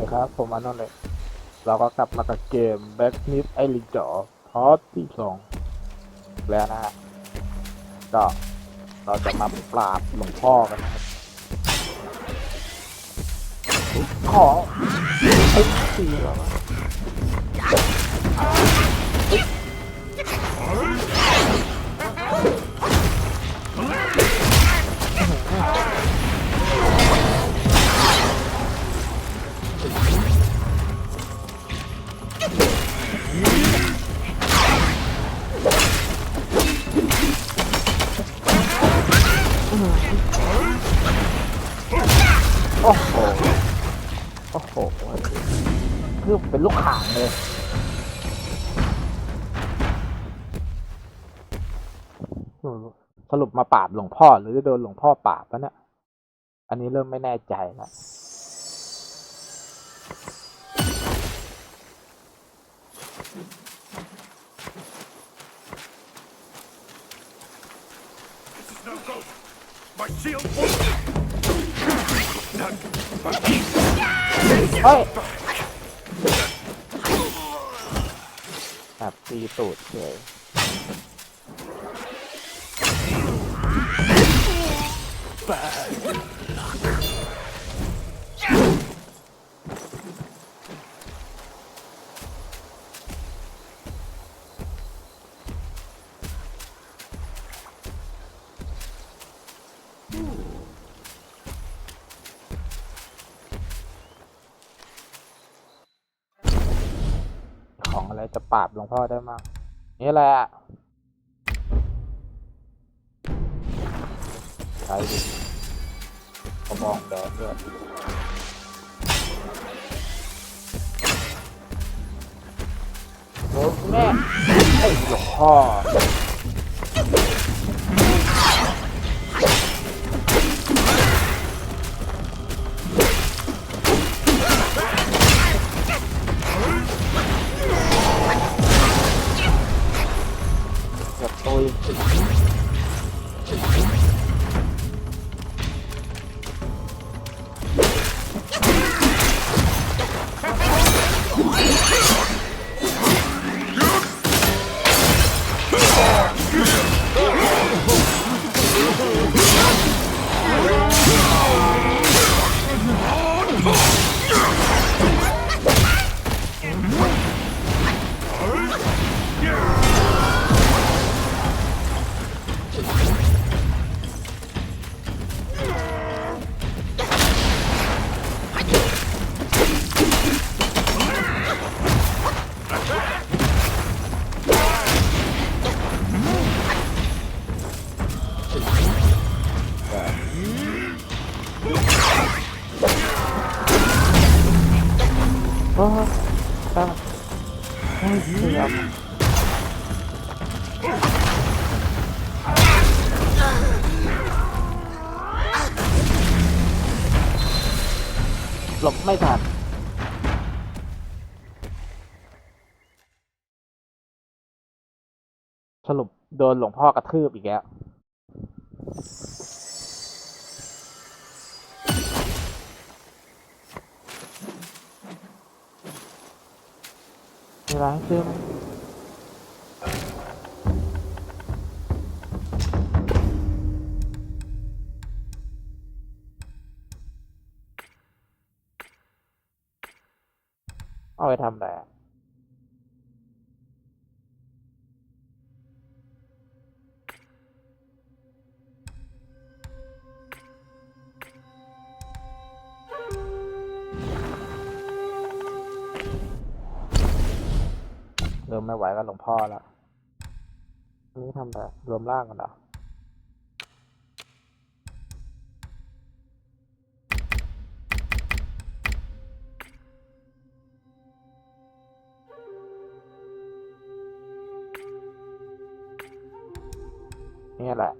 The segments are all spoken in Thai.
นะครับผมอันนนท์เลยเราก็กลับมากับเกม Back n i f ไอริจอพอร์ตที่สองแล้วนะฮะก็เราจะมาปราบหลวงพ่อกันนะครับขอไอ้สีเหรอ โอ้โห โอ้โหคือเป็นลูกข่างเลยสรุปมาปราบหลวงพ่อหรือจะโดนหลวงพ่อปราบปะเนี่ย อันนี้เริ่มไม่แน่ใจแล้ว My shield! เฮ้ยแบบตีตูดเฉย ราบหลวงพ่อได้มาก นี่แหละใช้ดิกระบองแดงด้วยโอ้แม่ไอ้หลวงพ่อ โดนหลวงพ่อกระทืบอีกแล้ว มีร้านซื้อไหมเอาไปทำอะไร ไม่ไหวกับหลวงพ่อแล้วอันนี้ทำอะไรวมร่างกันเหรอนี่แหละ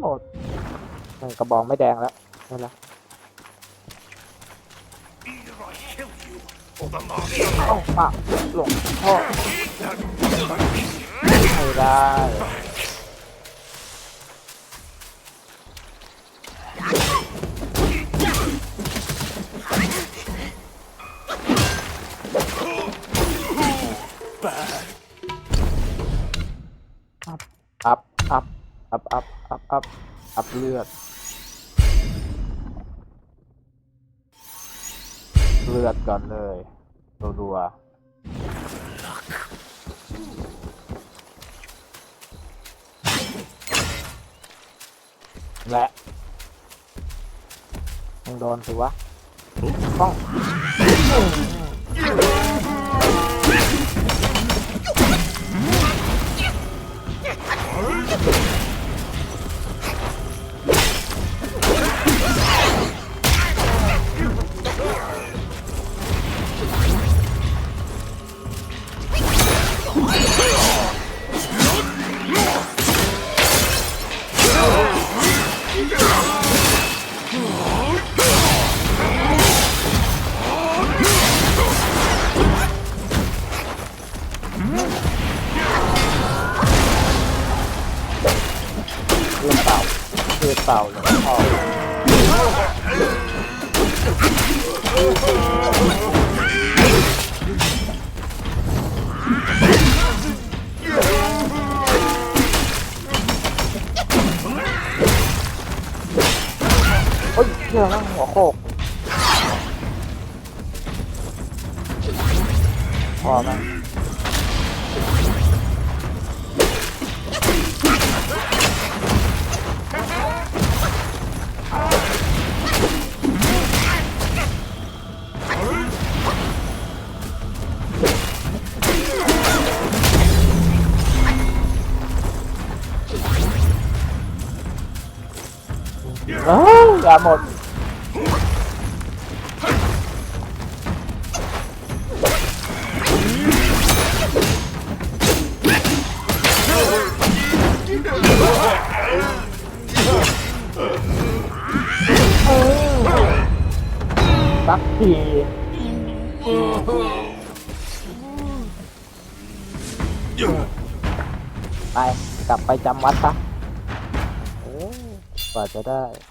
หมดกระบองไม่แดงแล้วนี่แหละ เข้าปะหลงพ่อไม่ได้อัพ อัพ อัพ อัพ อัพ อัพ อัพเลือด เลือดก่อนเลย รัวๆและยังโดนสิวะต้อง ฮ้ยเชื่อแล้วหัวโคกพอไหมเยาหมดสักทีไป กลับไปจำวัดซะกว่าจะได้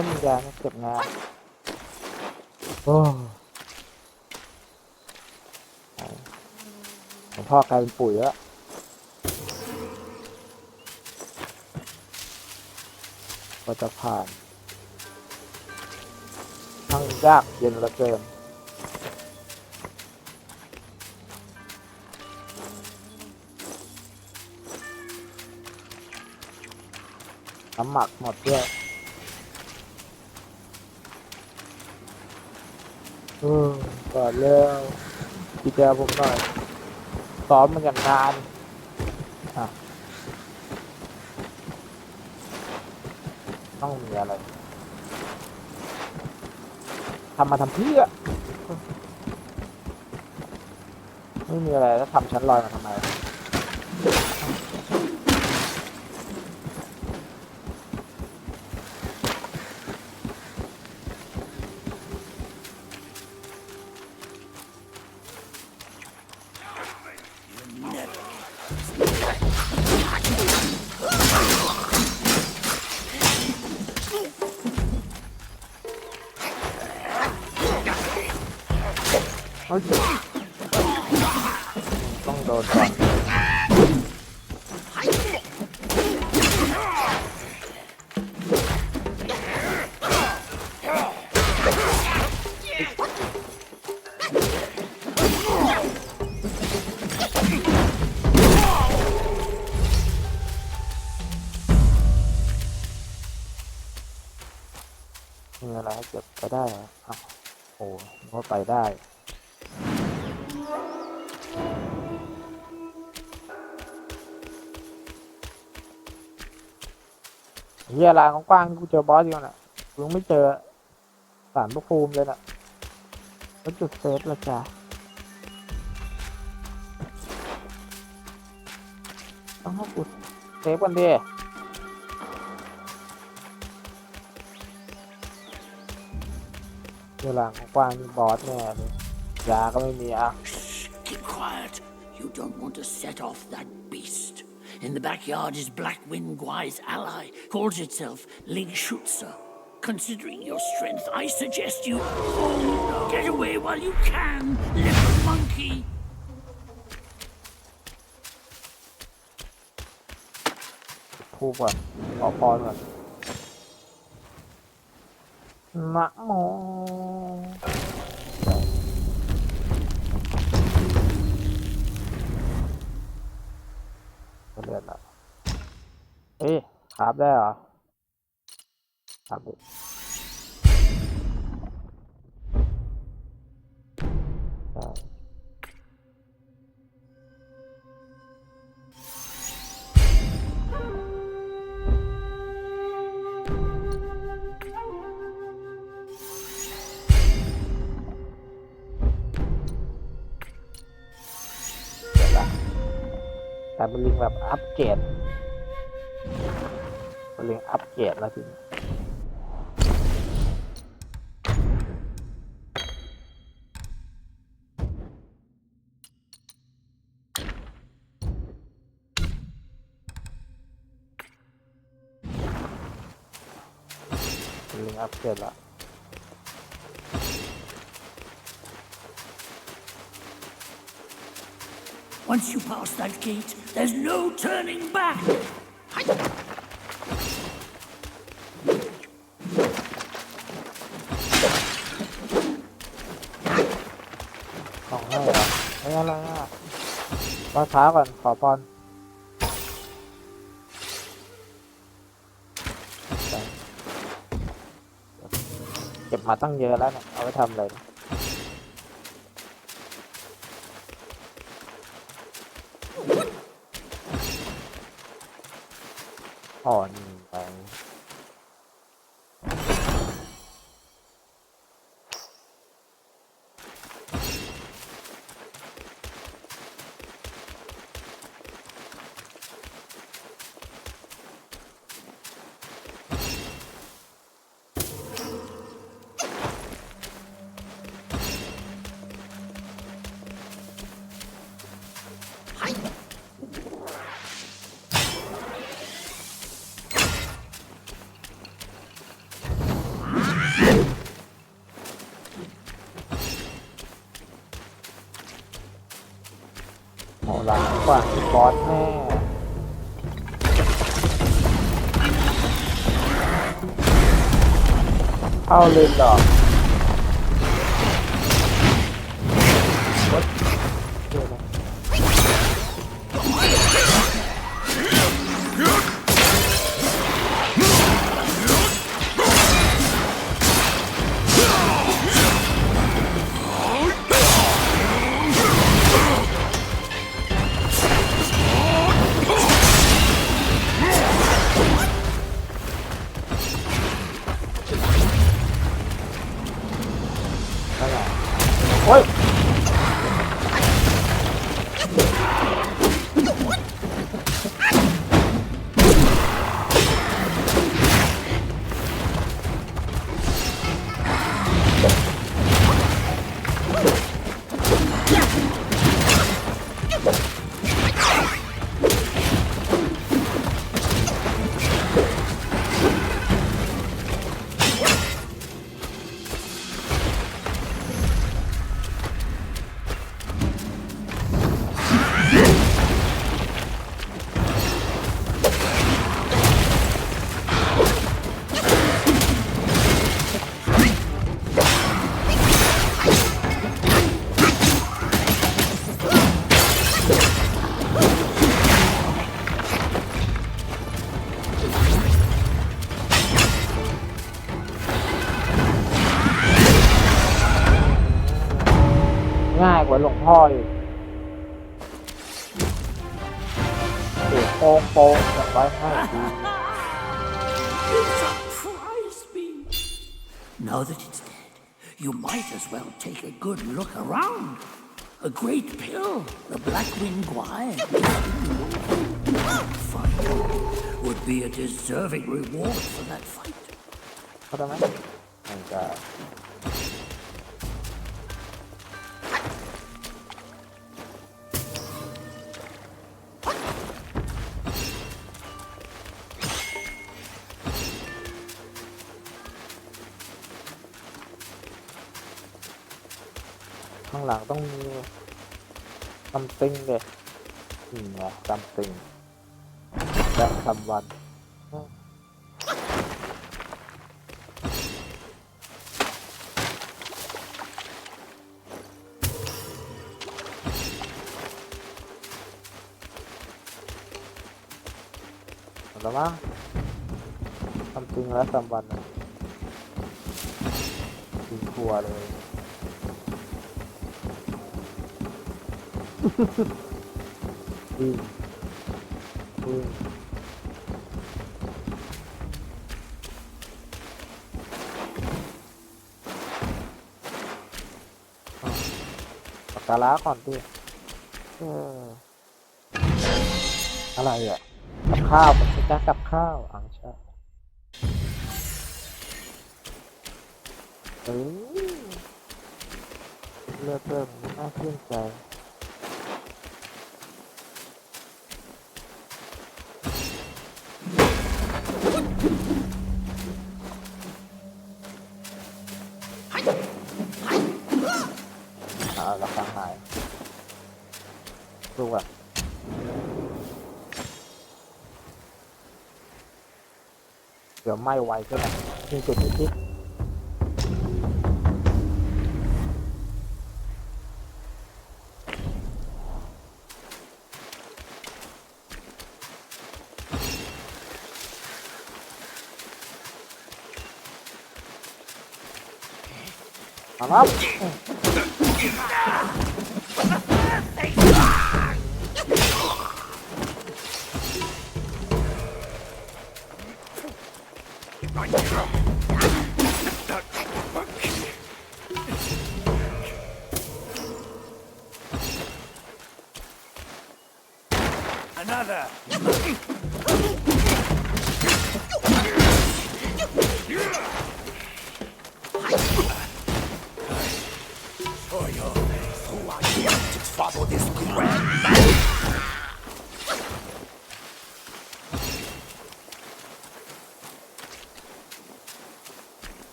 ไม่มียานะเก็บงานโอ้ไปหลวงพ่อกลายเป็นปุ๋ยแล้วก็จะผ่านทั้งยากเย็นเหลือเกินน้ำหมักหมดด้วย ออก่อนเร็วพี่แจผมหน่อยซ้อมมันอย่างนานอะต้องมีอะไรทำมาทำเพื่อ ไม่มีอะไรแล้วทำชั้นลอยมาทำไม ต้องโดนก่อน นึกว่ไปได้ เฮียลานกว้างกูเจอบอสอยู่น่ะกูยังไม่เจอสารพระภูมิเลยน่ะแล้วจุดเซฟละจ้ะต้องให้กูเซฟกันดิ เฮียลานกว้างๆนี่บอสแน่เลยยาก็ไม่มีอะ Keep quiet. You don't want to set off that beast. In the backyard is Blackwind Gwai's ally, calls itself Ling Schutzer. Considering your strength, I suggest you oh, get away while you can, little monkey. ทูบก่อนขอพรก่อน มะโมเลือดละเอ๊ะขับได้เหรอขับ แต่เป็นลิงแบบอัปเกรดเป็นลิงอัปเกรดแล้วทีนี้เป็นลิงอัปเกรดแล้ว Once you pass that gate, there's no turning back. ของให้เหรอไม่อะไรอะรอช้าก่ อ่อน ว่าบอสแม่เข้าเลยเหรอ now that it's dead, you might as well take a good look around. A great pill, the Blackwing Guai, fight would be a deserving reward for that fight. Hold on, oh God. หลังต้องมีซัมติงเลยอืมซัมติงและซัมวันแล้วมั้งซัมติงและซัมวันจริงรัวเลย วิ่งวิ่งอะปากกาล้าก่อนดิเอออะไรอะกับข้าวมันคือการกับข้าวอ่าใช่เอ้ยเลือดเริ่มน่าเชื่นใจ ดูแบบเดี๋ยวไหม้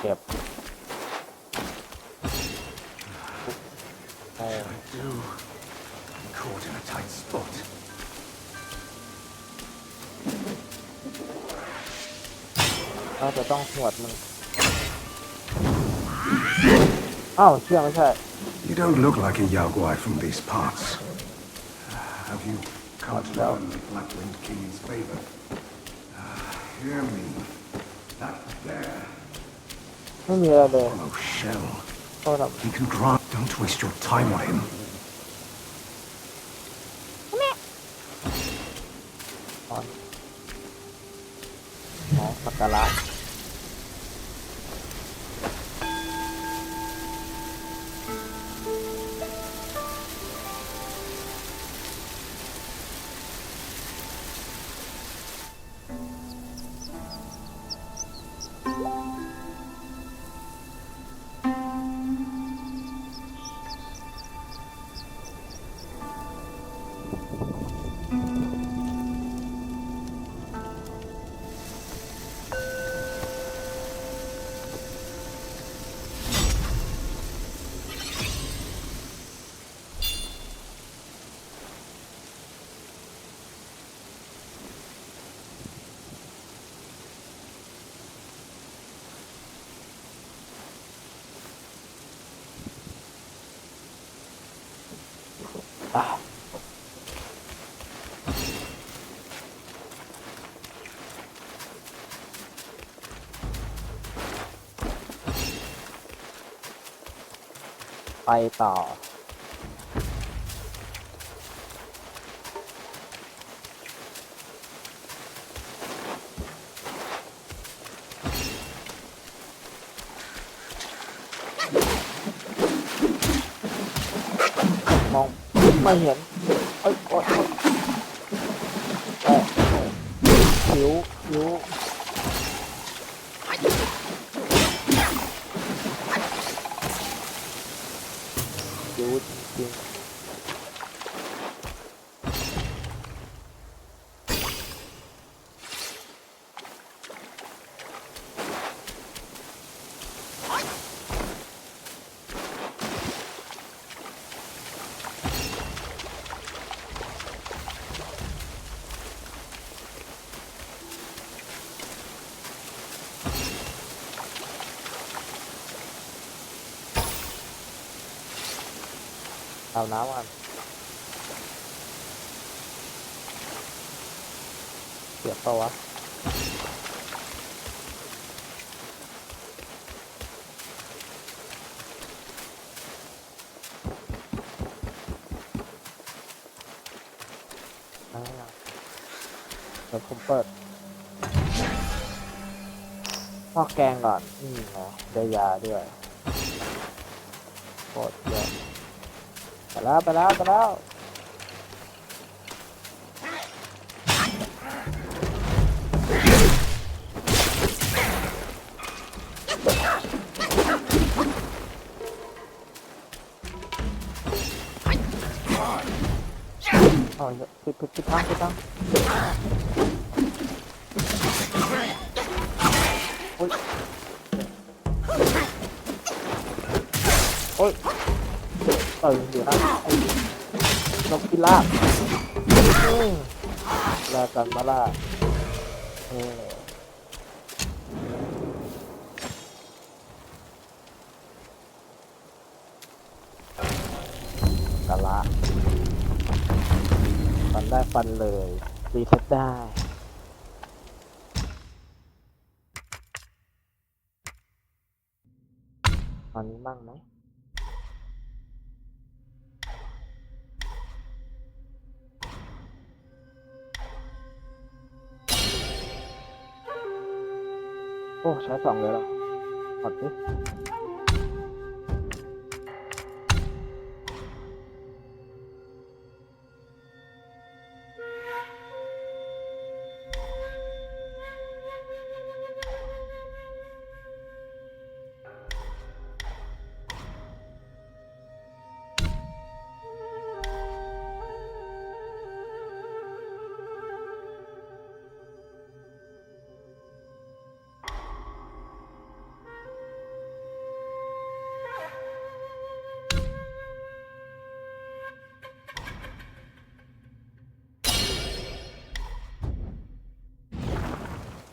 เก็บโอ้ You caught in a tight spot. น่าจะต้องหวดมึง อ้าวเชื่อไม่ใช่ You don't look like a Yaoguai from these parts. Have you come to no. learn the Blackwind King's favor? Ah, Hear me. That there ไม่มีอะไรเลย hollow shell. โทษครับ He can grant. Don't waste your time on him. อ๋ออ๋อ ไปต่อ มองไม่เห็น เอ้ยโอ๊ยโอ๊ยเอ้ยคิ้วคิ้วคิ้วจริงๆ อเอาน้ำกันเสียบเปล่าวะอ่าเดี๋ยวผมเปิดพอกแกงก่อน อืมเนะได้ยาด้วยโคตรเยอะไป แล้วไปแล้วไปแล้วอ๋อผิดผิดผิดทางผิดทางโอ้ยโอ้ย เออเดี๋ยวนะไอ้นกพิราบลากันมาล่าเออกันละฟันได้ฟันเลย รีเซ็ตได้ตอนนี้มั่งไหม โอ้ใช้สองเลยเหรอขอดดิ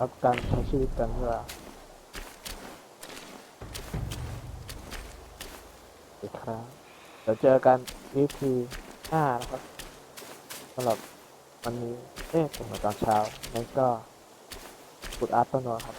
รับการใช้ชีวิตกันเพื่ออีกครั้งเราจยเจอกัน EP ห้านะครับสำหรับวันนี้เอ๊ะผมมาตอนเช้านั่นก็กุดอาร์ตต้นนอครับ